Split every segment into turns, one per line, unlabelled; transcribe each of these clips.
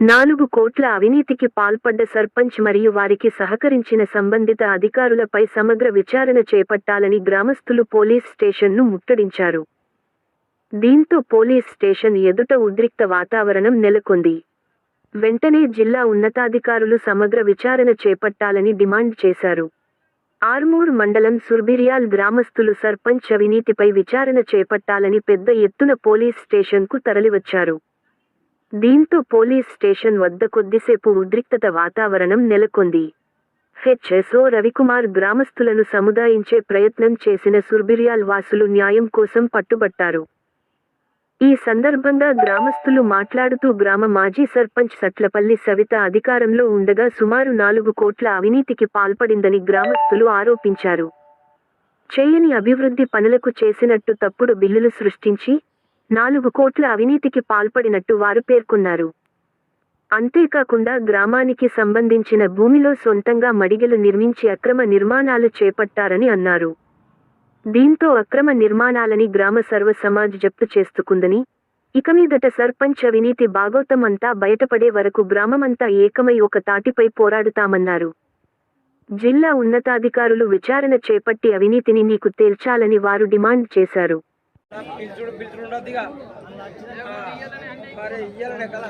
నాలుగు కోట్ల అవినీతికి పాల్పడ్డ సర్పంచ్ మరియు వారికి సహకరించిన సంబంధిత అధికారులపై సమగ్ర విచారణ చేపట్టాలని గ్రామస్తులు పోలీస్ స్టేషన్ను ముట్టడించారు. దీంతో పోలీస్ స్టేషన్ ఎదుట ఉద్రిక్త వాతావరణం నెలకొంది. వెంటనే జిల్లా ఉన్నతాధికారులు సమగ్ర విచారణ చేపట్టాలని డిమాండ్ చేశారు. ఆర్మూర్ మండలం సుర్బిరియాల్ గ్రామస్తులు సర్పంచ్ అవినీతిపై విచారణ చేపట్టాలని పెద్ద ఎత్తున పోలీస్ స్టేషన్కు తరలివచ్చారు. దీంతో పోలీస్ స్టేషన్ వద్ద కొద్దిసేపు ఉద్రిక్తత వాతావరణం నెలకొంది. హెచ్ఎస్ఓ రవికుమార్ గ్రామస్తులను సముదాయించే ప్రయత్నం చేసిన సుర్బిరియాల్ వాసులు న్యాయం కోసం పట్టుబట్టారు. ఈ సందర్భంగా గ్రామస్తులు మాట్లాడుతూ గ్రామ మాజీ సర్పంచ్ సట్లపల్లి సవిత అధికారంలో ఉండగా సుమారు నాలుగు కోట్ల అవినీతికి పాల్పడిందని గ్రామస్తులు ఆరోపించారు. చేయని అభివృద్ధి పనులకు చేసినట్టు తప్పుడు బిల్లులు సృష్టించి నాలుగు కోట్ల అవినీతికి పాల్పడినట్టు వారు పేర్కొన్నారు. అంతేకాకుండా గ్రామానికి సంబంధించిన భూమిలో సొంతంగా మడిగలు నిర్మించి అక్రమ నిర్మాణాలు చేపట్టారని అన్నారు. దీంతో అక్రమ నిర్మాణాలని గ్రామ సర్వ సమాజ్ జప్తు చేస్తుకుందని ఇక మీదట సర్పంచ్ అవినీతి బాగోతం అంతా బయటపడే వరకు గ్రామమంతా ఏకమై ఒక తాటిపై పోరాడుతామన్నారు. జిల్లా ఉన్నతాధికారులు విచారణ చేపట్టి అవినీతిని నీకు తేల్చాలని వారు డిమాండ్ చేశారు.
పిలుచుడు పిలుచుడు ఉండద్దు ఇక మరి ఇయ్యాలనే కదా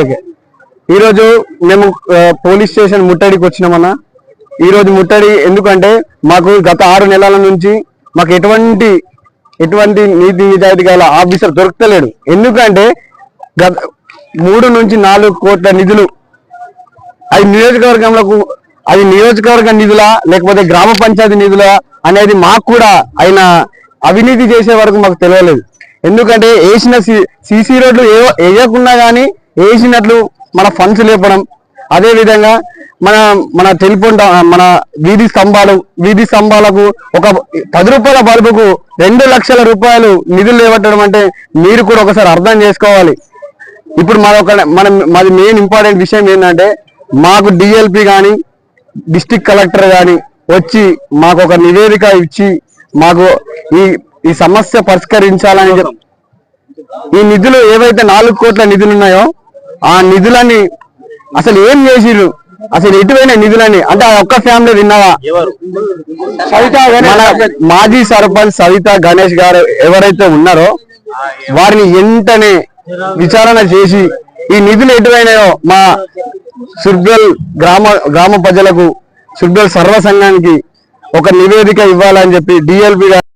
ఓకే. ఈరోజు మేము పోలీస్ స్టేషన్ ముట్టడికి వచ్చినామన్నా ఈరోజు ముట్టడి ఎందుకంటే మాకు గత ఆరు నెలల నుంచి మాకు ఎటువంటి ఎటువంటి నీతి నిజాయితీ గల ఆఫీసర్ దొరకలేడు ఎందుకంటే గత మూడు నుంచి నాలుగు కోట్ల నిధులు అది నియోజకవర్గంలో అది నియోజకవర్గ నిధులా లేకపోతే గ్రామ పంచాయతీ నిధుల అనేది మాకు కూడా ఆయన అవినీతి చేసే వరకు మాకు తెలియలేదు. ఎందుకంటే వేసిన సీసీ రోడ్లు ఏ- వేయకున్నా కానీ వేసినట్లు మన ఫండ్స్ లేపడం అదేవిధంగా మన మన టెలిఫోన్ మన వీధి స్తంభాలు వీధి స్తంభాలకు ఒక పది రూపాయల బల్బుకు రెండు లక్షల రూపాయలు నిధులు లేవట్టడం అంటే మీరు కూడా ఒకసారి అర్థం చేసుకోవాలి. ఇప్పుడు మరొక మన మాది మెయిన్ ఇంపార్టెంట్ విషయం ఏంటంటే మాకు డిఎల్పి కానీ డిస్టిక్ కలెక్టర్ కానీ వచ్చి మాకు ఒక నివేదిక ఇచ్చి మాకు ఈ ఈ సమస్య పరిష్కరించాలని ఈ నిధులు ఏవైతే నాలుగు కోట్ల నిధులు ఉన్నాయో ఆ నిధులని అసలు ఏం చేసిర్రు? అసలు ఎటువైన నిధులని అంటే ఆ ఒక్క ఫ్యామిలీ విన్నావా సవిత మన మాజీ సర్పంచ్ సవిత గణేష్ గారు ఎవరైతే ఉన్నారో వారిని వెంటనే విచారణ చేసి ఈ నిధులు ఎటువైనాయో మా సుర్గల్ గ్రామ గ్రామ ప్రజలకు సుర్గల్ సర్వ సంఘానికి ఒక నివేదిక ఇవ్వాలని చెప్పి డిఎల్పి గారు